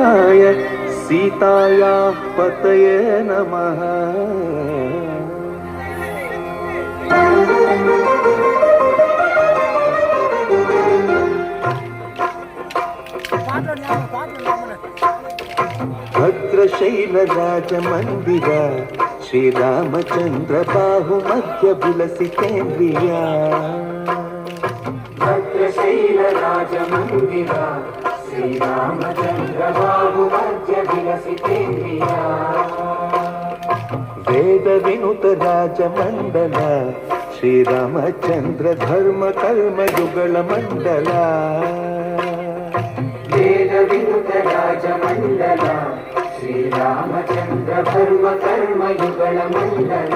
रामाय सीतायाः पतये नमः भद्रशैलराजमन्दिर श्रीरामचन्द्र శ్రీరామచంద్రబాబు మధ్య విలసితేంద్రియా వేద వినుత రాజమండల శ్రీరామచంద్ర ధర్మ కర్మ యుగళ మండల. వేద వినుత రాజమండల శ్రీరామచంద్ర ధర్మ కర్మ యుగళ మండల.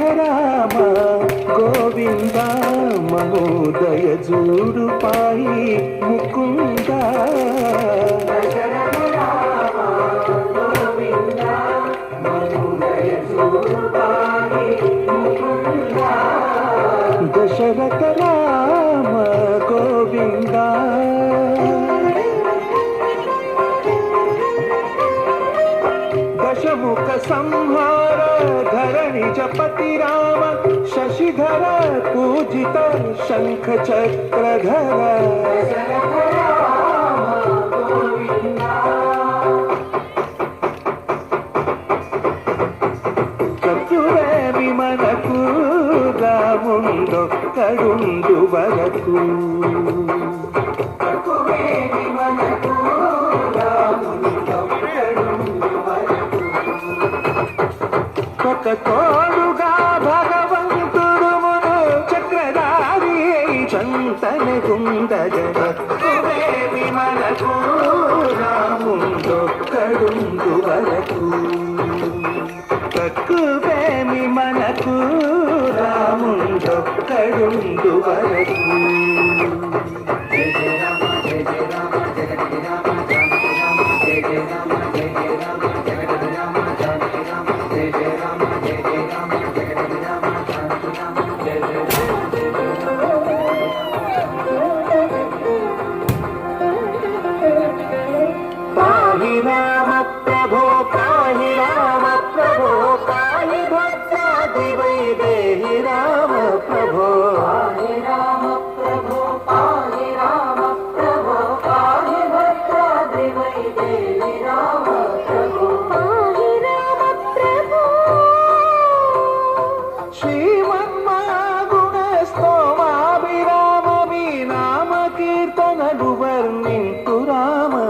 రామ గోవింద మహోదయ చూడు పాయి ముకుంద. దశరథ రామ గోవిందా. దశముఖ సంహా निजपति राम शशिधर पूजित शङ्खचक्रधर కరుండు వరకు నాకు తోడుగా భగవంతుడు చక్రధారి చంతన గుండ జగత్తువేమి మనకు రాముందొక్కడుందు వరకు. తక్కువేమి మనకు రాముందొక్కడుందు వరకు.